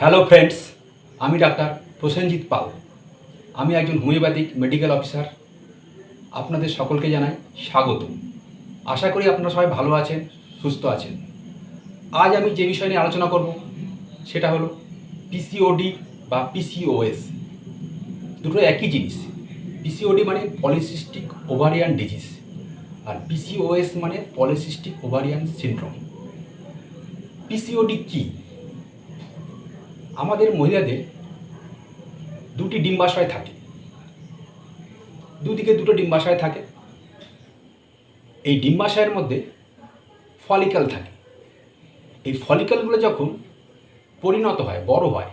Hello friends আমি doctor Prosenjit Pal. আমি একজন হোমিওপ্যাথিক মেডিকেল অফিসার। আপনাদের সকলকে জানাই স্বাগত। আশা করি আপনারা সবাই ভালো আছেন, সুস্থ আছেন। আজ আমি যে বিষয় নিয়ে আলোচনা করব, সেটা হলো পিসিওডি বা পিসিওএস দুটো একই জিনিস। পিসিওডি মানে পলিসিস্টিক ওভারিয়ান ডিজিজ আর পিসিওএস মানে পলিসিস্টিক ওভারিয়ান সিনড্রোম পিসিওডি কী? আমাদের মহিলাদের দুটি ডিম্বাশয় থাকে। দুদিকে দুটো ডিম্বাশয় থাকে। এই ডিম্বাশয়ের মধ্যে ফলিক্যাল থাকে। এই ফলিক্যালগুলো যখন পরিণত হয়, বড় হয়,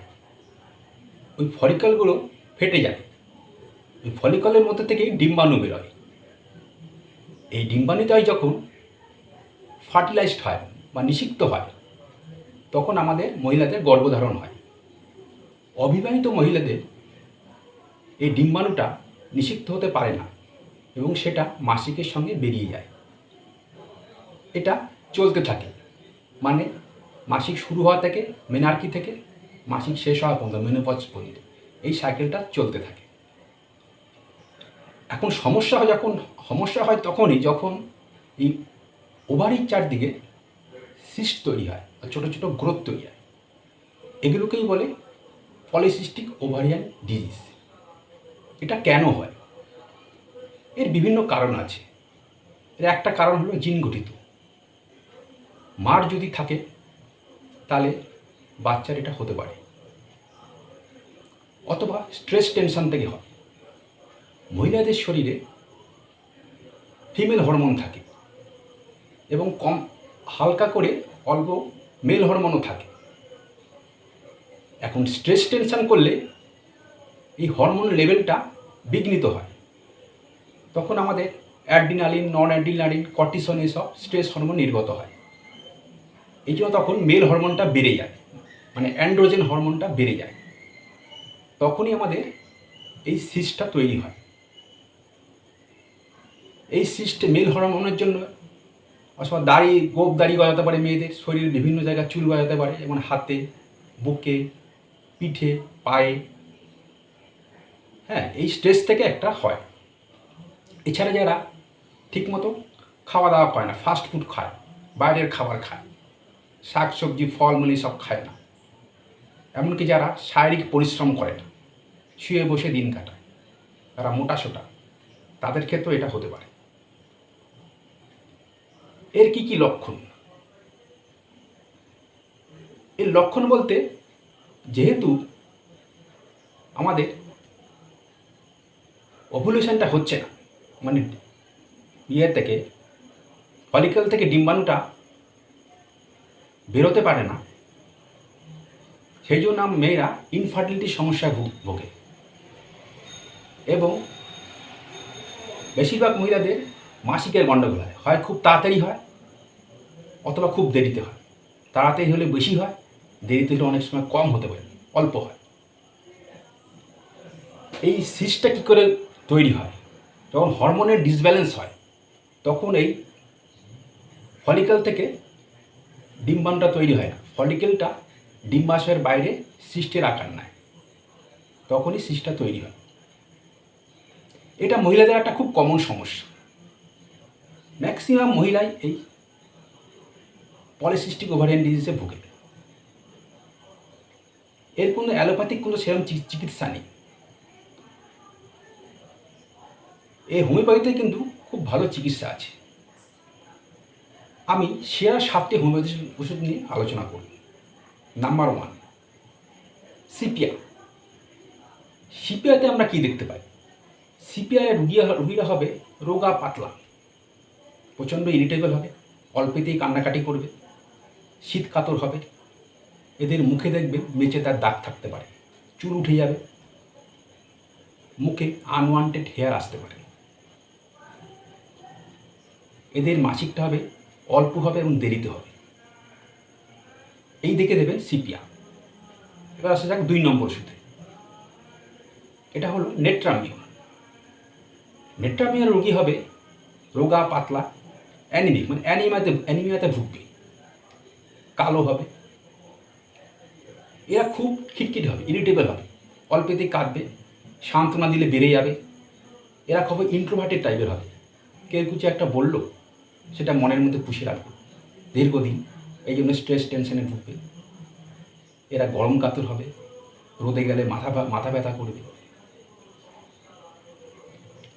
ওই ফলিক্যালগুলো ফেটে যায়। ওই ফলিকলের মধ্যে থেকেই ডিম্বাণু বেরোয়। এই ডিম্বাণুটাই যখন ফার্টিলাইজড হয় বা নিষিক্ত হয়, তখন আমাদের মহিলাদের গর্ভধারণ হয়। অবিবাহিত মহিলাদের এই ডিম্বাণুটা নিষিক্ত হতে পারে না এবং সেটা মাসিকের সঙ্গে বেরিয়ে যায়। এটা চলতে থাকে। মানে মাসিক শুরু হওয়া থেকে, মেনার্কি থেকে মাসিক শেষ হওয়া পর্যন্ত মেনোপজ পর্যন্ত এই সাইকেলটা চলতে থাকে। এখন সমস্যা হয় যখন, সমস্যা হয় তখনই যখন এই ওভারির চারদিকে সিস্ট তৈরি হয়, ছোটো ছোটো গ্রোথ তৈরি হয়। এগুলোকেই বলে পলিসিস্টিক ওভারিয়ান ডিজিজ। এটা কেন হয়? এর বিভিন্ন কারণ আছে। এর একটা কারণ হলো জিন গঠিত। মার যদি থাকে, তাহলে বাচ্চার এটা হতে পারে। অথবা স্ট্রেস টেনশন থেকে হয়। মহিলাদের শরীরে ফিমেল হরমোন থাকে এবং কম, হালকা করে অল্প মেল হরমোনও থাকে। এখন স্ট্রেস টেনশন করলে এই হরমোন লেভেলটা বিঘ্নিত হয়। তখন আমাদের অ্যাড্রিনালিন নন অ্যাড্রিনালিন কর্টিসন এসব স্ট্রেস হরমোন নির্গত হয়। এই জন্য তখন মেল হরমোনটা বেড়ে যায় মানে অ্যান্ড্রোজেন হরমোনটা বেড়ে যায়। তখনই আমাদের এই সিস্টটা তৈরি হয়। এই সিস্টে মেল হরমোনের জন্য অথবা দাড়ি, গোপ দাড়ি গজাতে পারে মেয়েদের শরীরের বিভিন্ন জায়গায় চুল গজাতে পারে, যেমন হাতে, বুকে পিঠে, পায়ে। হ্যাঁ এই স্ট্রেস থেকে একটা হয়। এছাড়া যারা ঠিকমতো খাওয়া দাওয়া করে না ফাস্ট ফুড খায়, বাইরের খাবার খায় শাক সবজি ফলমূল সব খায় না। এমনকি যারা শারীরিক পরিশ্রম করে না, শুয়ে বসে দিন কাটায়, তারা মোটা সোটা, তাদের ক্ষেত্রেও এটা হতে পারে। এর কি কি লক্ষণ? এর লক্ষণ বলতে যেহেতু আমাদের ওভুলেশনটা হচ্ছে না মানে ইয়ে থেকে ফলিকল থেকে ডিম্বাণুটা বেরোতে পারে না, সেই জন্য মেয়েরা ইনফার্টিলিটির সমস্যায় ভোগে। এবং বেশিরভাগ মহিলাদের মাসিকের গণ্ডগোল হয় হয় খুব তাড়াতাড়ি হয়, অথবা খুব দেরিতে হয়, তাড়াতাড়ি হলে বেশি হয় দেরিতে হলে অনেক সময় কম হতে পারে, অল্প হয়। এই সিস্টটা কী করে তৈরি হয়? যখন হরমোনের ডিসব্যালেন্স হয়, তখন এই ফলিকল থেকে ডিম্বাণুটা তৈরি হয় না। ফলিকেলটা ডিম্বাশয়ের বাইরে সিস্টের আকার নেয়। তখনই সিস্টটা তৈরি হয়। এটা মহিলাদের একটা খুব কমন সমস্যা। ম্যাক্সিমাম মহিলাই এই পলিসিস্টিক ওভারিয়ান ডিজিজে ভোগে এর কোনো অ্যালোপ্যাথিক কোনো সেরকম চিকিৎসা নেই। এই হোমিওপ্যাথিতে কিন্তু খুব ভালো চিকিৎসা আছে। আমি সেরা সাতটি হোমিওপ্যাথি ওষুধ নিয়ে আলোচনা করি নাম্বার ওয়ান সিপিয়া সিপিয়াতে আমরা কি দেখতে পাই? সিপিআরে রুগী রুগীরা হবে রোগা পাতলা। প্রচণ্ড ইরিটেবল হবে, অল্পেতেই কান্নাকাটি করবে শীত কাতর হবে এদের মুখে দেখবে মেচে তার দাগ থাকতে পারে। চুল উঠে যাবে। মুখে আনওয়ান্টেড হেয়ার আসতে পারে। এদের মাসিকটা হবে, অল্প হবে এবং দেরিতে হবে। এই দেখে দেবেন সিপিয়া। এবার আসা যাক দুই নম্বর ওষুধে এটা হলো নেট্রামিয়ন। নেট্রামিয়ার রোগী হবে রোগা, পাতলা অ্যানিমিক মানে অ্যানিমাতে অ্যানিমিয়াতে ভুগবে। কালো হবে এরা খুব খিটখিটে হবে ইরিটেবল হবে। অল্পেতেই কাঁদবে, সান্ত্বনা দিলে বেড়ে যাবে। এরা খুব ইন্ট্রোভার্টেড টাইপের হবে। কেউ কিছু একটা বলল, সেটা মনের মধ্যে পুষে রাখবে। দীর্ঘদিন এই জন্য স্ট্রেস টেনশনে ভুগবে। এরা গরম কাতর হবে, রোদে গেলে মাথা মাথা ব্যথা করবে।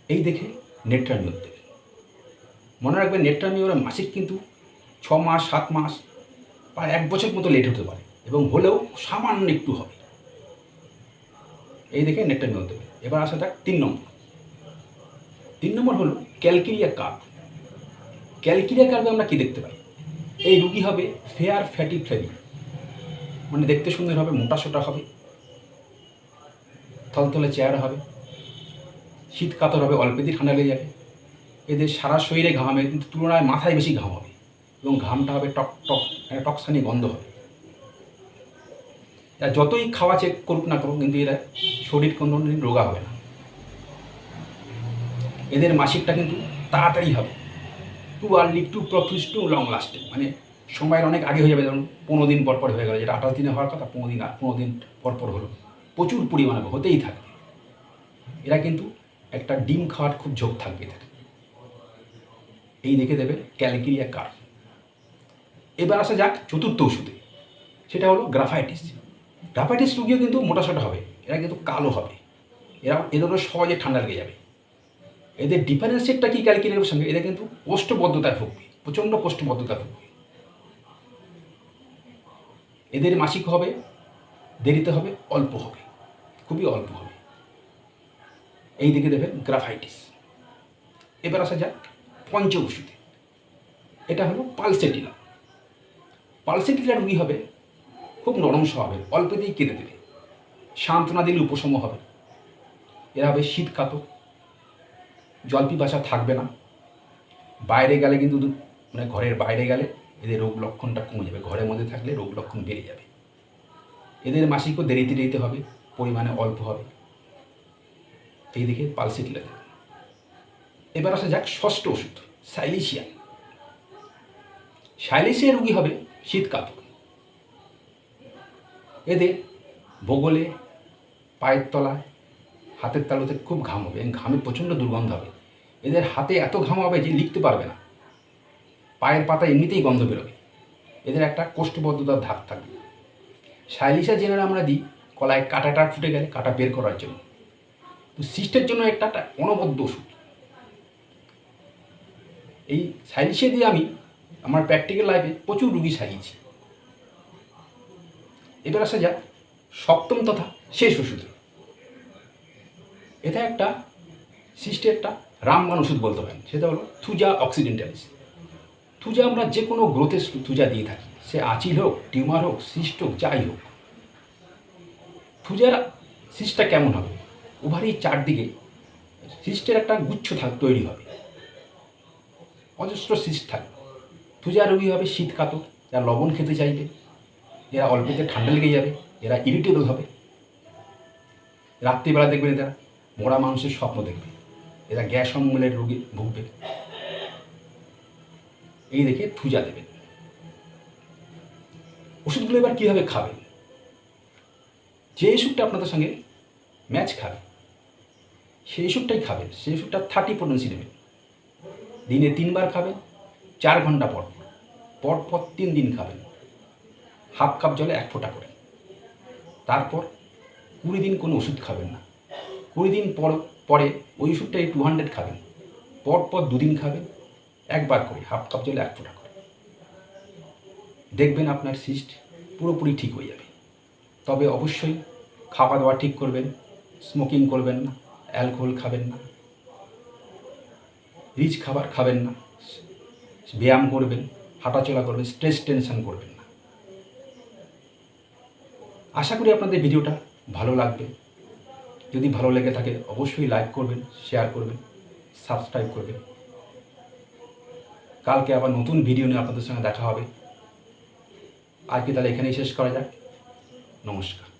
এই দেখে নেট্রামিওর দেবে। মনে রাখবেন নেট্রামিওর মাসিক কিন্তু ছ মাস, সাত মাস, প্রায় এক বছর মতো লেট হতে পারে। এবং হলেও সামান্য একটু হবে। এই দেখে নেট্রামিওর দেবে এবার আসা যাক তিন নম্বর। তিন নম্বর হলো ক্যালকিরিয়া কার্ভ। ক্যালকিরিয়া কার্ভে আমরা কী দেখতে পাই? এই রুগী হবে ফেয়ার ফ্যাটি ফ্লেভি মানে দেখতে সুন্দর হবে, মোটা সোটা হবে, থলথলে চেহারা হবে, শীত কাতর হবে, অল্পেতেই ঠান্ডা লেগে যাবে। এদের সারা শরীরে ঘাম হবে কিন্তু তুলনায় মাথায় বেশি ঘাম হবে এবং ঘামটা হবে টক টক একটা টকসানি গন্ধ হবে। এরা যতই খাওয়া চেক করুক না করুক, কিন্তু এরা শরীর কোনো দিন রোগা হবে না। এদের মাসিকটা কিন্তু তাড়াতাড়ি হবে। Too early too profuse too long lasting মানে সময়ের অনেক আগে হয়ে যাবে যেমন পনেরো দিন পর পর হয়ে গেল। যেটা আঠাশ দিনে হওয়ার কথা, পনেরো দিন পনেরো দিন পর পর হলো। প্রচুর পরিমাণে হতেই থাকবে। এরা কিন্তু একটা ডিম খাওয়ার খুব ঝোঁক থাকবে এদের। এই দেখে দেবে ক্যালকিরিয়া কার্ভ। এবার আসা যাক চতুর্থ ওষুধে। সেটা হলো গ্রাফাইটিস। গ্রাফাইটিস রুগীও কিন্তু মোটাসোটা হবে, এরা কিন্তু কালো হবে। এরা এদেরও সহজে ঠান্ডা লেগে যাবে। এদের ডিফারেন্সিয়েটটা কি ক্যালকুলেটের সঙ্গে? এদের কিন্তু কোষ্ঠবদ্ধতায় ভুগবে, প্রচণ্ড কোষ্ঠবদ্ধতায় ভুগবে। এদের মাসিক হবে, দেরিতে হবে, অল্প হবে, খুবই অল্প হবে। এই দিকে দেবেন গ্রাফাইটিস এবার আসা যাক পঞ্চ ওষুধে এটা হলো পালসেটিলা পালসেটিলা রুগী হবে খুব নরম স্বভাবের অল্পতেই কেঁদে দেবে। সান্ত্বনা দিলে উপশম হবে। এরা হবে শীত কাতর। জল পিপাসা থাকবে না। বাইরে গেলে কিন্তু মানে ঘরের বাইরে গেলে এদের রোগ লক্ষণটা কমে যাবে। ঘরের মধ্যে থাকলে রোগ লক্ষণ বেড়ে যাবে। এদের মাসিকও দেরিতে দেরিতে হবে, পরিমাণে অল্প হবে। এই দিকে পালসিট লাগে এবার আসা যাক ষষ্ঠ ওষুধ, সাইলিশিয়া। সাইলিশিয়া রুগী হবে শীতকাতর এদের বগলে পায়ের তলায়, হাতের তালুতে খুব ঘাম হবে। ঘামে প্রচণ্ড দুর্গন্ধ হবে। এদের হাতে এত ঘাম হবে যে লিখতে পারবে না। পায়ের পাতা এমনিতেই গন্ধ বেরোবে। এদের একটা কোষ্ঠবদ্ধতার ধাপ থাকবে। শাইলিশা জেনারে আমরা দিই, কলায় কাঁটাটা ফুটে গেলে কাঁটা বের করার জন্য। তো সিস্টের জন্য একটা অনবদ্য ওষুধ। এই সাইলিশে দিয়ে আমি আমার প্র্যাকটিক্যাল লাইফে প্রচুর রুগী সারিয়েছি এবার আসা যাক, সপ্তম তথা শেষ ওষুধ এটা একটা সিস্টের একটা রামবান ওষুধ বলতে পারেন, সেটা হলো থুজা অক্সিডেন্টালিস। থুজা আমরা যে কোনো গ্রোথের থুজা দিয়ে থাকি, সে আচিল হোক, টিউমার হোক, সিস্ট হোক, যাই হোক। থুজার সিস্টটা কেমন হবে? ওভারই চারদিকে সিস্টের একটা গুচ্ছ থাক, তৈরি হবে। অজস্র সিস্ট থাকবে। থুজা রোগী হবে শীত কাতর যারা লবণ খেতে চাইবে। এরা অল্পতে ঠান্ডা লেগে যাবে, এরা ইরিটেবল হবে। রাত্রিবেলা দেখবেন এরা মরা মানুষের স্বপ্ন দেখবে। এরা গ্যাস অম্বলের রোগে ভুগবে। এই দেখে থুজা দেবেন। ওষুধগুলো এবার কীভাবে খাবেন? যে ওষুধটা আপনাদের সঙ্গে ম্যাচ খাবে, সেই ওষুধটাই খাবেন। সেই ওষুধটা থার্টি পোটেন্সি নেবেন। দিনে তিনবার খাবেন, চার ঘণ্টা পর। পর পর তিন দিন খাবেন। হাফ কাপ জলে এক ফোঁটা করে। তারপর কুড়ি দিন কোনো ওষুধ খাবেন না। কুড়ি দিন পর, পরে ওই ওষুধটাই টু হান্ড্রেড খাবেন। পর পর দুদিন খাবেন, একবার করে হাফ কাপ জলে এক ফোঁটা করে। দেখবেন আপনার সিস্ট পুরোপুরি ঠিক হয়ে যাবে। তবে অবশ্যই খাওয়া দাওয়া ঠিক করবেন স্মোকিং করবেন না অ্যালকোহল খাবেন না রিচ খাবার খাবেন না, ব্যায়াম করবেন, হাঁটাচলা করবেন স্ট্রেস টেনশন করবেন আশা করি আপনাদের ভিডিওটা ভালো লাগবে। যদি ভালো লেগে থাকে, অবশ্যই লাইক করবেন শেয়ার করবেন সাবস্ক্রাইব করবেন। কালকে আবার নতুন ভিডিও নিয়ে আপনাদের সঙ্গে দেখা হবে। আজকে তাহলে এখানেই শেষ করা যাক। নমস্কার।